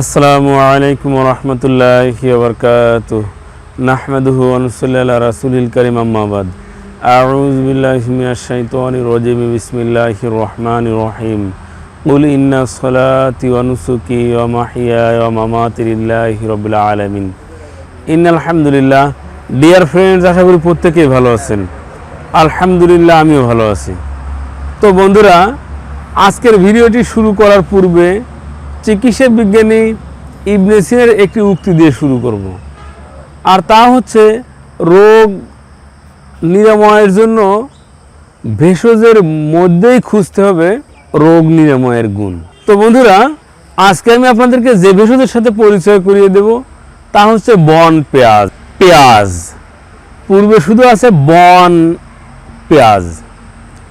আসসালামু আলাইকুম রহমতুল্লাহি বরকাত নাহমাদুহু ওয়ানুসাল্লি আলা রাসূলিল কারীম আম্মাবাদ আউযু বিল্লাহি মিনাশ শাইতানির রাজিম, বিসমিল্লাহির রহমানির রহিম। হামদুলিল্লাহ। ডিয়ার ফ্রেন্ডস আশা করি প্রত্যেকেই ভালো আছেন। আলহামদুলিল্লাহ, আমিও ভালো আছি। তো বন্ধুরা, আজকের ভিডিওটি শুরু করার পূর্বে চিকিৎসা বিজ্ঞানী ইবনে সিনের একটি উক্তি দিয়ে শুরু করব। আর তা হচ্ছে, রোগ নিরাময়ের জন্য ভেষজের মধ্যেই খুঁজতে হবে রোগ নিরাময়ের গুণ। তো বন্ধুরা, আজকে আমি আপনাদেরকে যে ভেষজের সাথে পরিচয় করিয়ে দেব, তা হচ্ছে বন পেঁয়াজ। পেঁয়াজ। পূর্বে শুধু আছে বন পেঁয়াজ।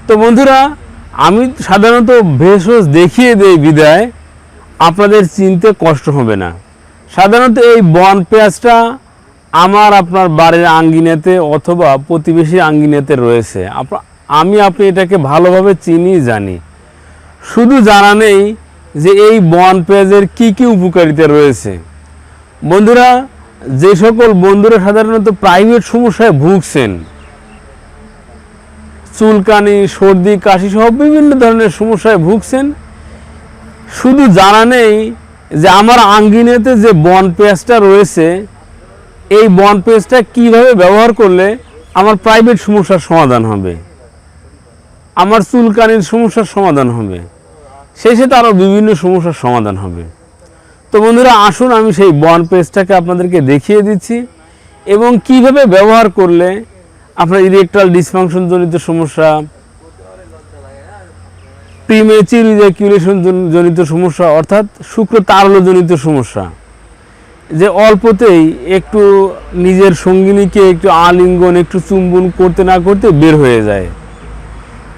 তো বন্ধুরা, আমি সাধারণত ভেষজ দেখিয়ে দেই বিদায়। আপনাদের চিনতে কষ্ট হবে না। সাধারণত এই বন পেঁয়াজটা আমার আপনার বাড়ির আঙ্গিনাতে অথবা প্রতিবেশী আঙ্গিনাতে রয়েছে। আমি আপনি এটাকে ভালোভাবে চিনি, জানি। শুধু জানা নেই যে এই বন পেঁয়াজের কী কী উপকারিতা রয়েছে। বন্ধুরা, যে সকল বন্ধুরা সাধারণত প্রাইভেট সমস্যায় ভুগছেন, চুলকানি, সর্দি, কাশি সহ বিভিন্ন ধরনের সমস্যায় ভুগছেন শুধু জানা নেই যে আমার আঙ্গিনেতে যে বন পেঁয়াজটা রয়েছে, এই বন পেঁয়াজটা কীভাবে ব্যবহার করলে আমার প্রাইভেট সমস্যার সমাধান হবে? আমার চুলকানির সমস্যার সমাধান হবে? সেই সাথে আরও বিভিন্ন সমস্যার সমাধান হবে। তো বন্ধুরা, আসুন আমি সেই বন পেজটাকে আপনাদেরকে দেখিয়ে দিচ্ছি এবং কীভাবে ব্যবহার করলে আপনার ইরেকটাল ডিসফাংশন জনিত সমস্যা প্রিমেচির ইজাকুলেশন জনিত সমস্যা, অর্থাৎ শুক্র তারলজনিত সমস্যা। যে অল্পতেই একটু নিজের সঙ্গিনীকে একটু আলিঙ্গন, একটু চুম্বন করতে না করতে বের হয়ে যায়।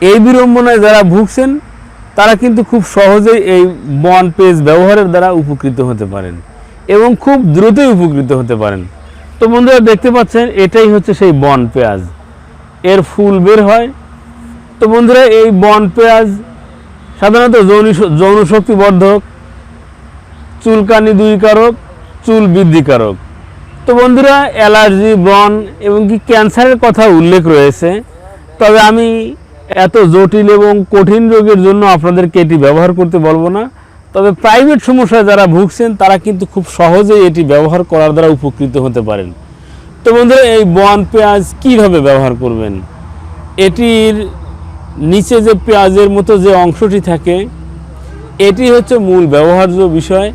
এই বিড়ম্বনায় যারা ভুগছেন, তারা কিন্তু খুব সহজেই এই বন পেজ ব্যবহারের দ্বারা উপকৃত হতে পারেন এবং খুব দ্রুতই উপকৃত হতে পারেন। তো বন্ধুরা, দেখতে পাচ্ছেন, এটাই হচ্ছে সেই বন পেঁয়াজ এর ফুল বের হয়। তো বন্ধুরা, এই বন পেঁয়াজ সাধারণত যৌন যৌন শক্তিবর্ধক চুলকানি দুইকারক, চুল বৃদ্ধিকারক। তো বন্ধুরা, অ্যালার্জি, ব্রণ এবং কি ক্যান্সারের কথা উল্লেখ রয়েছে, তবে আমি এত জটিল এবং কঠিন রোগের জন্য আপনাদেরকে এটি ব্যবহার করতে বলব না। তবে প্রাইভেট সমস্যায় যারা ভুগছেন, তারা কিন্তু খুব সহজেই এটি ব্যবহার করার দ্বারা উপকৃত হতে পারেন। তো বন্ধুরা, এই বন পেঁয়াজ কীভাবে ব্যবহার করবেন? এটির নিচে যে পেঁয়াজের মতো যে অংশটি থাকে, এটি হচ্ছে মূল ব্যবহার্য বিষয়।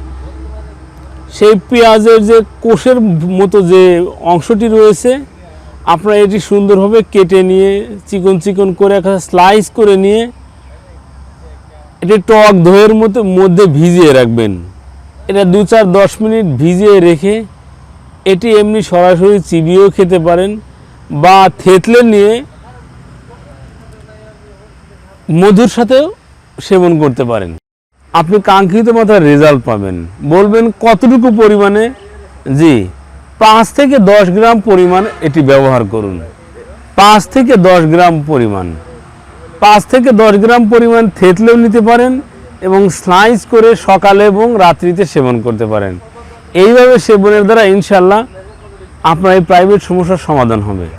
সেই পেঁয়াজের যে কোষের মতো যে অংশটি রয়েছে, আপনারা এটি সুন্দরভাবে কেটে নিয়ে, চিকন চিকন করে একটা স্লাইস করে নিয়ে, এটি টক দইয়ের মতো, মধ্যে ভিজিয়ে রাখবেন। এটা দু চার দশ মিনিট ভিজিয়ে রেখে, এটি এমনি সরাসরি চিবিয়েও খেতে পারেন বা থেতলে নিয়ে মধুর সাথেও সেবন করতে পারেন। আপনি কাঙ্ক্ষিত মাত্রার রেজাল্ট পাবেন। বলবেন কতটুকু পরিমাণে? জি, পাঁচ থেকে দশ গ্রাম পরিমাণ এটি ব্যবহার করুন। পাঁচ থেকে দশ গ্রাম পরিমাণ। পাঁচ থেকে দশ গ্রাম পরিমাণ থেতলেও নিতে পারেন এবং স্লাইস করে সকালে এবং রাত্রিতে সেবন করতে পারেন। এইভাবে সেবনের দ্বারা ইনশাল্লাহ আপনার এই প্রাইভেট সমস্যার সমাধান হবে।